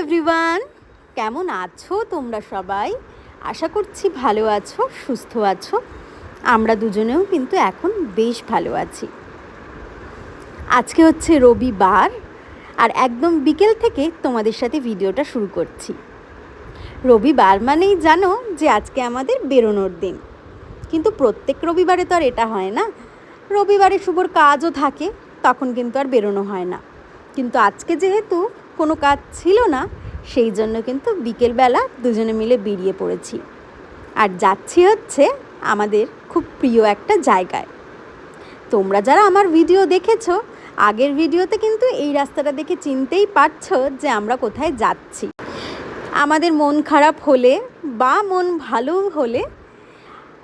Everyone কেমন আছো তোমরা সবাই? আশা করছি ভালো আছো, সুস্থ আছো। আমরা দুজনেও কিন্তু এখন বেশ ভালো আছি। আজকে হচ্ছে রবিবার আর একদম বিকেল থেকে তোমাদের সাথে ভিডিওটা শুরু করছি। রবিবার মানেই জানো যে আজকে আমাদের বেরোনোর দিন। কিন্তু প্রত্যেক রবিবারে তো আর এটা হয় না। রবিবারে শুভর কাজও থাকে, তখন কিন্তু আর বেরোনো হয় না। কিন্তু আজকে যেহেতু কোনো কাজ ছিল না, সেই জন্য কিন্তু বিকেলবেলা দুজনে মিলে বেরিয়ে পড়েছি। আর যাচ্ছি হচ্ছে আমাদের খুব প্রিয় একটা জায়গায়। তোমরা যারা আমার ভিডিও দেখেছ, আগের ভিডিওতে কিন্তু এই রাস্তাটা দেখে চিনতেই পারছ যে আমরা কোথায় যাচ্ছি। আমাদের মন খারাপ হলে বা মন ভালো হলে,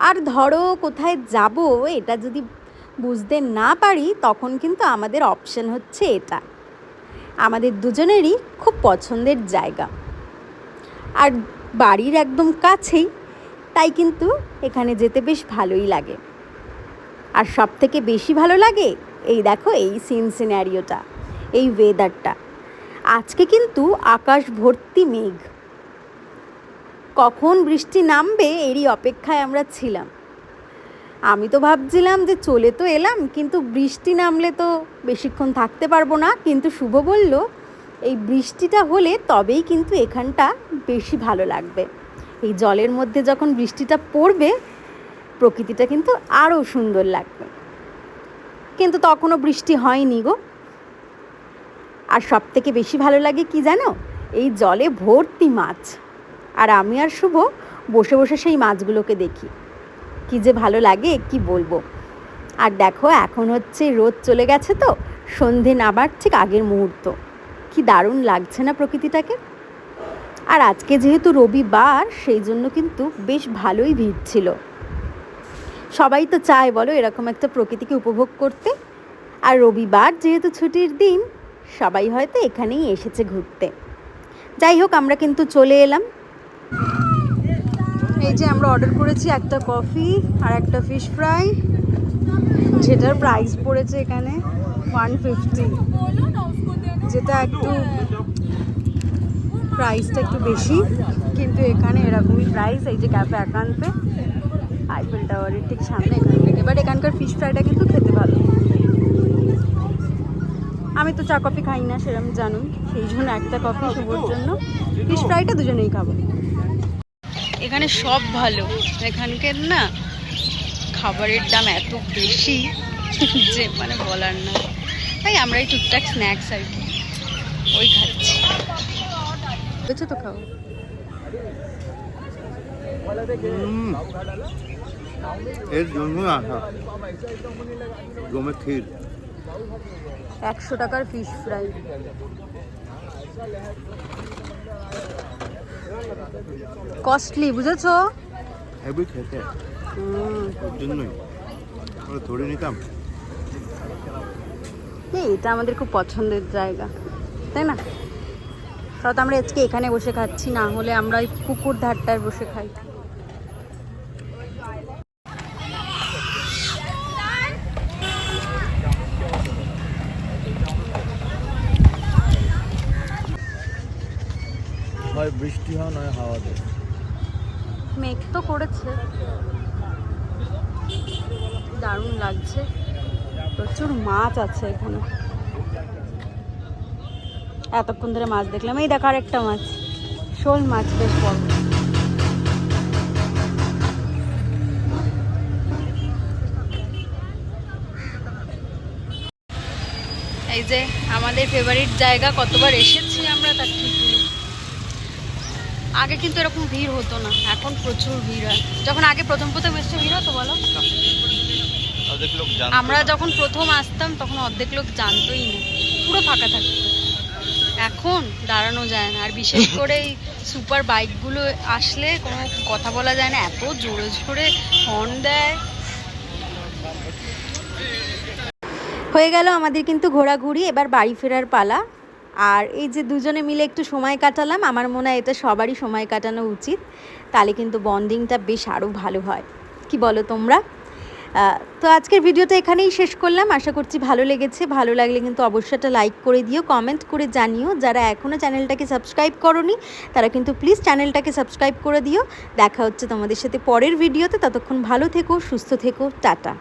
আর ধরো কোথায় যাব এটা যদি বুঝতে না পারি, তখন কিন্তু আমাদের অপশন হচ্ছে এটা। আমাদের দুজনেরই খুব পছন্দের জায়গা। আর বাড়ির একদম কাছেই, তাই কিন্তু এখানে যেতে বেশ ভালোই লাগে। আর সব থেকে বেশি ভালো লাগে, এই দেখো, এই সিন সিনারিওটা এই ওয়েদারটা আজকে কিন্তু আকাশ ভর্তি মেঘ। কখন বৃষ্টি নামবে, এরই অপেক্ষায় আমরা ছিলাম। আমি তো ভাবছিলাম যে চলে তো এলাম, কিন্তু বৃষ্টি নামলে তো বেশিক্ষণ থাকতে পারব না। কিন্তু শুভ বলল, এই বৃষ্টিটা হলে তবেই কিন্তু এখানটা বেশি ভালো লাগবে। এই জলের মধ্যে যখন বৃষ্টিটা পড়বে, প্রকৃতিটা কিন্তু আরও সুন্দর লাগবে। কিন্তু তখনও বৃষ্টি হয়নি গো। আর সব থেকে বেশি ভালো লাগে কি জানো? এই জলে ভর্তি মাছ। আর আমি আর শুভ বসে বসে সেই মাছগুলোকে দেখি। কি যে ভালো লাগে, কি বলব? আর দেখো, এখন হচ্ছে রোদ চলে গেছে তো, সন্ধে নামার ঠিক আগের মুহূর্ত। কি দারুণ লাগছে না প্রকৃতিটাকে? আর আজকে যেহেতু রবিবার, সেই জন্য কিন্তু বেশ ভালোই ভিড় ছিল। সবাই তো চায়, বলো, এরকম একটা প্রকৃতিকে উপভোগ করতে। আর রবিবার যেহেতু ছুটির দিন, সবাই হয়তো এখানেই এসেছে ঘুরতে। যাই হোক, আমরা কিন্তু চলে এলাম। এই যে আমরা অর্ডার করেছি একটা কফি আর একটা ফিশ ফ্রাই যেটার প্রাইস পড়েছে এখানে ওয়ান ফিফটি যেটা একটু প্রাইসটা একটু বেশি, কিন্তু এখানে এরকমই প্রাইস এই যে ক্যাফে একান্তে আইফেল টাওয়ারের ঠিক সামনে এখান থেকে। বাট এখানকার ফিশ ফ্রাইটা কিন্তু খেতে ভালো। আমি তো চা কফি খাই না সেরকম জানুই। সেই জন্য একটা কফি শুভর জন্য। ফিশ ফ্রাইটা দুজনেই খাব। এখানে সব ভালো। এখানকার না খাবারের দাম এত বেশি যে মানে বলার না। তাই আমরা এই টুকটাক স্ন্যাক্স আর কি ওই খাচ্ছি। বুঝছ তো খাও। হুম। এর জন্য আসা জমে ক্ষীর। একশো টাকার ফিশ ফ্রাই কস্টলি বুঝেছ? হেভি খেতে। ওর জন্যই। আমরা ধরে নিতাম। এই, এটা আমাদের খুব পছন্দের জায়গা তাই না? তাও তো আমরা আজকে এখানে বসে খাচ্ছি না হলে আমরা ওই পুকুর ধারটায় বসে খাই। হয়, বৃষ্টি হয়, নয় হাওয়া দেয়। মেঘ তো করেছে। দারুণ লাগছে। প্রচুর মাছ আছে এখানে। এতক্ষণ ধরে মাছ দেখলাম। এই দেখার একটা মাছ। শোল মাছ বেশ বড়। এই যে আমাদের ফেভারিট জায়গা কতবার এসেছি আমরা তার ঠিক আগে কিন্তু এরকম ভিড় হতো না। এখন প্রচুর ভিড় হয়। যখন আগে প্রথম প্রথম এসছে ভিড় হতো বলো? আমরা যখন প্রথম আসতাম তখন অর্ধেক লোক জানতোই না। পুরো ফাঁকা থাকতো। এখন দাঁড়ানো যায় না। আর বিশেষ করে এই সুপার বাইকগুলো আসলে কোনো কথা বলা যায় না। এত জোরে জোরে হর্ন দেয়। হয়ে গেল আমাদের কিন্তু ঘোরাঘুরি। এবার বাড়ি ফেরার পালা। আর এই যে দুজনে মিলে একটু সময় কাটালাম, আমার মনে হয় এটা সবারই সময় কাটানো উচিত। তাহলে কিন্তু বন্ডিংটা বেশ আরও ভালো হয়। কি বলো তোমরা? তো আজকের ভিডিওটা এখানেই শেষ করলাম। আশা করছি ভালো লেগেছে। ভালো লাগলে কিন্তু অবশ্যই লাইক করে দিও কমেন্ট করে জানিও। যারা এখনও চ্যানেলটাকে সাবস্ক্রাইব করনি, তারা কিন্তু প্লিজ চ্যানেলটাকে সাবস্ক্রাইব করে দিও। দেখা হচ্ছে তোমাদের সাথে পরের ভিডিওতে। ততক্ষণ ভালো থেকো, সুস্থ থেকো। টাটা।